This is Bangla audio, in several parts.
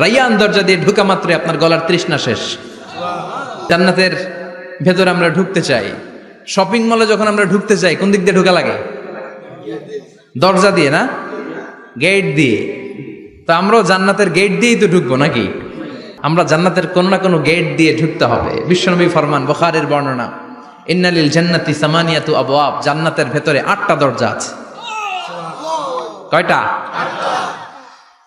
রাইয়ান দরজা দিয়ে ঢুকা মাত্রই আপনার গলার তৃষ্ণা শেষ। জান্নাতের ভেতরে আমরা ঢুকতে চাই। শপিং মলে যখন আমরা ঢুকতে চাই কোন দিক দিয়ে ঢুকা লাগে? দরজা দিয়ে না? গেট দিয়ে। তো আমরাও জান্নাতের গেট দিয়েই তো ঢুকবো নাকি? আমরা জান্নাতের কোনো না কোনো গেট দিয়ে ঢুকতে হবে। বিশ্বনবী ফরমান, বখারের বর্ণনা, ইন্নালিল জান্নাতি সামানিয়াতু আবওয়াব জান্নাতের ভেতরে আটটা দরজা আছে। কয়টা?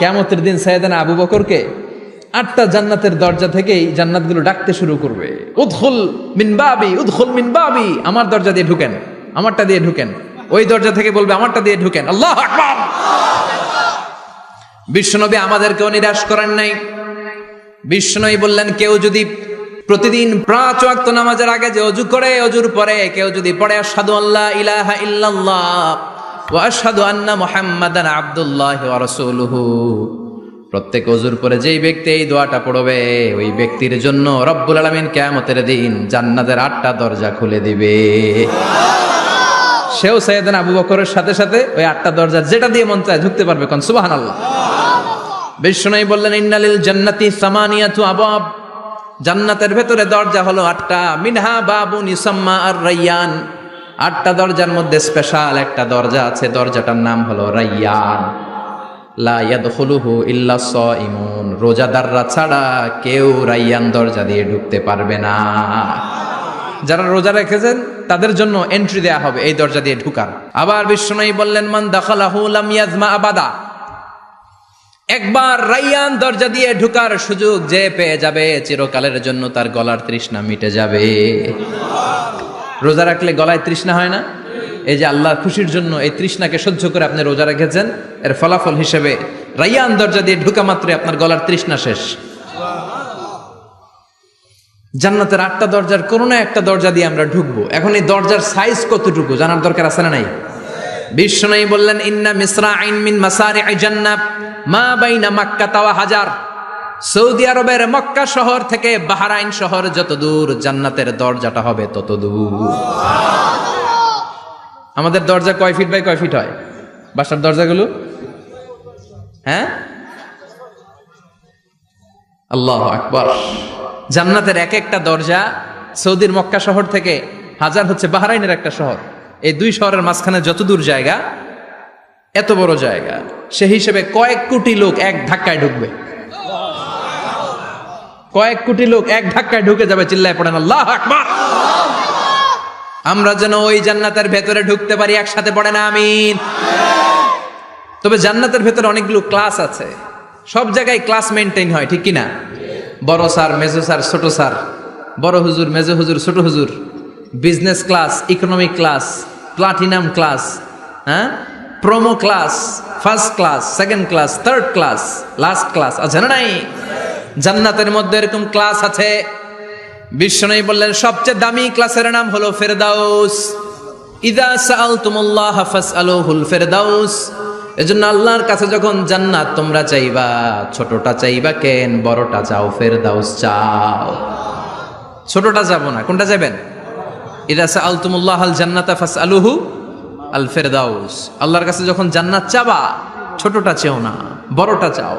কেমতের দিন সাইদান আবু বকরকে আটটা জান্নাতের দরজা থেকেই জান্নাতগুলো ডাকতে শুরু করবে। উদখুল মিন বাবি, উদখুল মিন বাবি। আমার দরজা দিয়ে ঢুকেন, আমারটা দিয়ে ঢুকেন। ওই দরজা থেকে বলবে, আমারটা দিয়ে ঢুকেন। আল্লাহ বিশ্বনবী আমাদেরকেও নিরাশ করেন নাই। বিষ্ণুই বললেন, কেউ যদি প্রতিদিন পাঁচ ওয়াক্ত নামাজের আগে যে অজু করে, অজুর পরে কেউ যদি পড়ে, আশহাদু আল্লাহ ইলাহা ইল্লাল্লাহ। ওয়া আশহাদু আন্না মুহাম্মাদান আবদুল্লাহ ওয়া রাসূলুহু। প্রত্যেক অজুর পরে যেই ব্যক্তি এই দোয়াটা পড়বে ওই ব্যক্তির জন্য রব্বুল আলামিন কিয়ামতের দিন জান্নাতের আটটা দরজা খুলে দিবে। সেও সৈয়দান আবু বকরের সাথে সাথে ওই আটটা দরজা যেটা দিয়ে মন চায় ঢুকতে পারবে কোন সুবহানাল্লাহ। বিষ্ণুই বললেন ইন্নালিল জান্নাতি সামানিয়াতু আবাব জান্নাতের ভেতরে দরজা হলো আটটা। মিনহা বাবু নিসাম্মা আর রাইয়ান আটটা দরজার মধ্যে স্পেশাল একটা দরজা আছে, দরজাটার নাম হলো রাইয়ান। লা ইয়াদখুলুহু ইল্লা সাইমুন রোজাদাররা ছাড়া কেউ রাইয়ান দরজা দিয়ে ঢুকতে পারবে না। যারা রোজা রেখেছেন, তাদের জন্য এন্ট্রি দেয়া হবে এই দরজা দিয়ে ঢুকার। আবার বিষ্ণুই বললেন, মান দাখালাহু লাম ইয়াজমা আবাদা। একবার রাইয়ান দরজা দিয়ে ঢুকার সুযোগ যে পেয়ে যাবে, চিরকালের জন্য তার গলার তৃষ্ণা মিটে যাবে। রোজা রাখলে গলায় তৃষ্ণা হয় না? এই যে আল্লাহর খুশির জন্য এই তৃষ্ণাকে সহ্য করে আপনি রোজা রেখেছেন, এর ফলাফল হিসেবে রাইয়ান দরজা দিয়ে ঢুকা মাত্রই আপনার গলার তৃষ্ণা শেষ। জান্নাতের আটটা দরজার কোনো একটা দরজা দিয়ে আমরা ঢুকবো। এখন এই দরজার সাইজ কতটুকু জানার দরকার আছে না নাই? বিশ্ব বিষ্ণু বললেন, ইন্না মিসরা আইন মিন মাসারি জান্নাত, মা বাইনা মাক্কা তাওয়া হাজার। সৌদি আরবের মক্কা শহর থেকে বাহারাইন শহর যত দূর জান্নাতের দরজাটা হবে তত দূর আমাদের দরজা কয় ফিট বাই কয় ফিট হয়? বাসার দরজাগুলো? হ্যাঁ? আল্লাহ আকবর। জান্নাতের এক একটা দরজা সৌদির মক্কা শহর থেকে হাজার হচ্ছে বাহরাইনের একটা শহর। এই দুই শহরের মাঝখানে যত দূর জায়গা, এত বড় জায়গা সে হিসেবে কয়েক কোটি লোক এক ধাক্কায় ঢুকবে। কয়েক কোটি লোক এক ধাক্কায় ঢুকে যাবে, চিল্লায় পড়েন, আল্লাহ আকবার! আমরা যেন ওই জান্নাতের ভেতরে ঢুকতে পারি, একসাথে পড়ে না আমিন। তবে জান্নাতের ভেতরে অনেকগুলো ক্লাস আছে। সব জায়গায় ক্লাস মেনটেন হয়, ঠিক কিনা? বড় স্যার, মেজো স্যার, ছোট স্যার, বড় হুজুর, মেজো হুজুর, ছোট হুজুর, business class, economic class, platinum class হ্যাঁ? Promo class, first class, second class, third class, last class, আছে না নাই? জান্নাতের মধ্যে এরকম ক্লাস আছে। বিশ্বনবী বললেন, সবচেয়ে দামি ক্লাসের নাম হলো ফেরদাউস। ইদা সাআলতুমুল্লাহ ফাসআলুহুল ফেরদাউস। এজন্য আল্লাহর কাছে যখন জান্নাত, তোমরা চাইবা, ছোটটা চাইবা কেন, বড়টা চাও, ফেরদাউস চাও। ছোটটা যাব না, কোনটা যাবেন? ইদা সাআলতুমুল্লাহ আল জান্নাতা ফাসআলুহু আল ফেরদাউস। আল্লাহর কাছে যখন জান্নাত চাবা, ছোটটা চেও না, বড়টা চাও।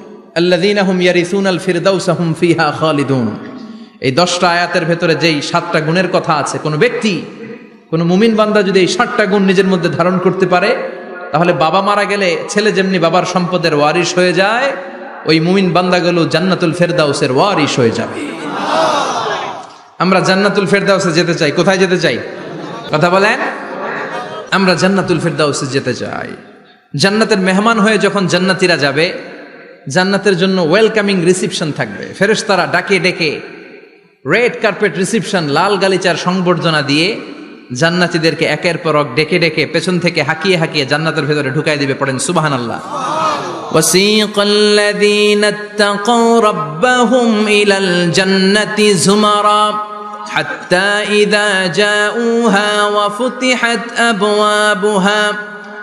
আল্লাযীনা হুম ইয়ারিসুন আল ফিরদাউসা হুম ফিহা খালিদুন। এই দশটা আয়াতের ভেতরে যেই সাতটা গুণের কথা আছে, কোনো ব্যক্তি, কোনো মুমিন বান্দা যদি এই সাতটা গুণ নিজের মধ্যে ধারণ করতে পারে, তাহলে বাবা মারা গেলে ছেলে যেমনি বাবার সম্পদের ওয়ারিশ হয়ে যায়, ওই মুমিন বান্দাগুলো জান্নাতুল ফেরদাউসের ওয়ারিশ হয়ে যাবে। আমরা জান্নাতুল ফেরদাউসে যেতে চাই, কোথায় যেতে চাই? কথা বলেন। আমরা জান্নাতুল ফেরদাউসে যেতে চাই। জান্নাতের মেহমান হয়ে যখন জান্নাতিরা যাবে জান্নাতের জন্য ওয়েলকামিং রিসিপশন থাকবে ফেরেশতারা ডাকে ডেকে রেড কার্পেট রিসিপশন লাল গালিচার সংবর্ধনা দিয়ে জান্নাতীদেরকে একের পর এক ডেকে ডেকে পেছন থেকে হাকিয়ে হাকিয়ে জান্নাতের ভেতরে ঢুকাই দিবে পড়েন সুবাহান আল্লাহ وسيق الذين اتقوا ربهم إلى الجنة زمرا حتى إذا جاءوها وفتحت أبوابها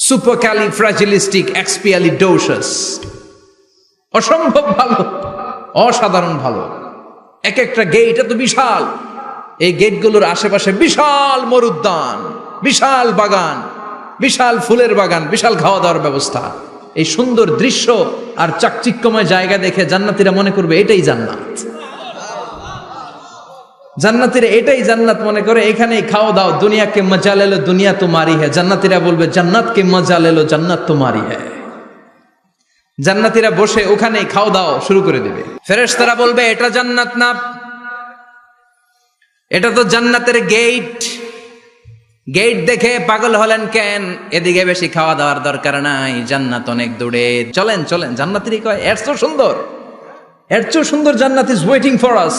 supercalifragilisticexpialidocious অসম্ভব ভালো, অসাধারণ ভালো। এক একটা গেট এত বিশাল। এই গেটগুলোর আশেপাশে বিশাল মরুদ্যান, বিশাল বাগান, বিশাল ফুলের বাগান, বিশাল খাওয়া দাওয়ার ব্যবস্থা। এই সুন্দর দৃশ্য আর চাকচিক্যময় জায়গা দেখে জান্নাতিরা মনে করবে এটাই জান্নাত। জান্নাতিরা এটাই জান্নাত মনে করে, এখানেই খাওয়া দাও, দুনিয়াকে মজা লেলো দুনিয়া তোমারই হ্যাঁ জান্নাতিরা বলবে, জান্নাতকে মজা লেলো জান্নাত তোমারই হ্যাঁ জান্নাতিরা বসে ওখানেই খাওয়া দাও শুরু করে দেবে। ফেরেশতারা বলবে, এটা জান্নাত না। এটা তো জান্নাতের গেট গেট দেখে পাগল হলেন কেন? এদিকে বেশি খাওয়া দাওয়ার দরকার নাই, জান্নাত অনেক দূরে। চলেন চলেন, জান্নাতেরই কয়, এর সুন্দর এর সুন্দর জান্নাত ইজ ওয়েটিং ফর আস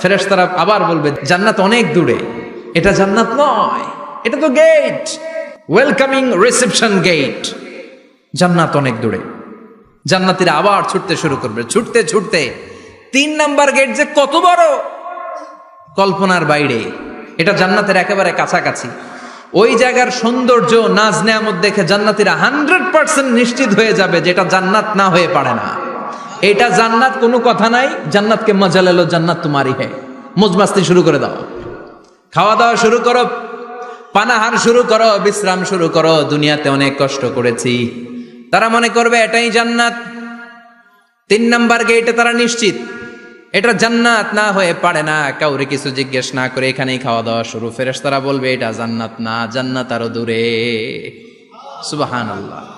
ফেরেশতারা আবার বলবে, জান্নাত অনেক দূরে। এটা জান্নাত নয়, এটা তো গেট ওয়েলকামিং রিসেপশন গেট জান্নাত অনেক দূরে। জান্নাতিরা আবার ছুটতে শুরু করবে, ছুটতে ছুটতে। তিন নাম্বার গেট যে কত বড়? কল্পনার বাইরে। এটা জান্নাতের একেবারে কাছাকাছি। ওই জায়গার সৌন্দর্য নাজ নেয়ামত দেখে জান্নাতিরা হান্ড্রেড পার্সেন্ট নিশ্চিত হয়ে যাবে যেটা জান্নাত না হয়ে পারে না। এটা জান্নাত কোনো কথা নাই, জান্নাতকে মজা লেলো, জান্নাত তোমারই হে। মুজমাস্তি শুরু করে দাও। খাওয়া দাওয়া শুরু করো, পানাহার শুরু করো, বিশ্রাম শুরু করো, দুনিয়াতে অনেক কষ্ট করেছি। তারা মনে করবে এটাই জান্নাত। তিন নাম্বার গেটে তারা নিশ্চিত। এটা জান্নাত না হয়ে পারে না, কাউরে কিছু জিজ্ঞেস না করে এখানেই খাওয়া দাওয়া শুরু। ফেরেস তারা বলবে, এটা জান্নাত না, জান্নাত আরও দূরে। সুবাহান আল্লাহ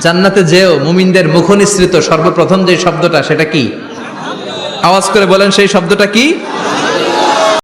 জান্নাতে যেও, মুমিনদের মুখনিসৃত সর্বপ্রথম যে শব্দটা, সেটা কি? আওয়াজ করে বলেন, সেই শব্দটা কি?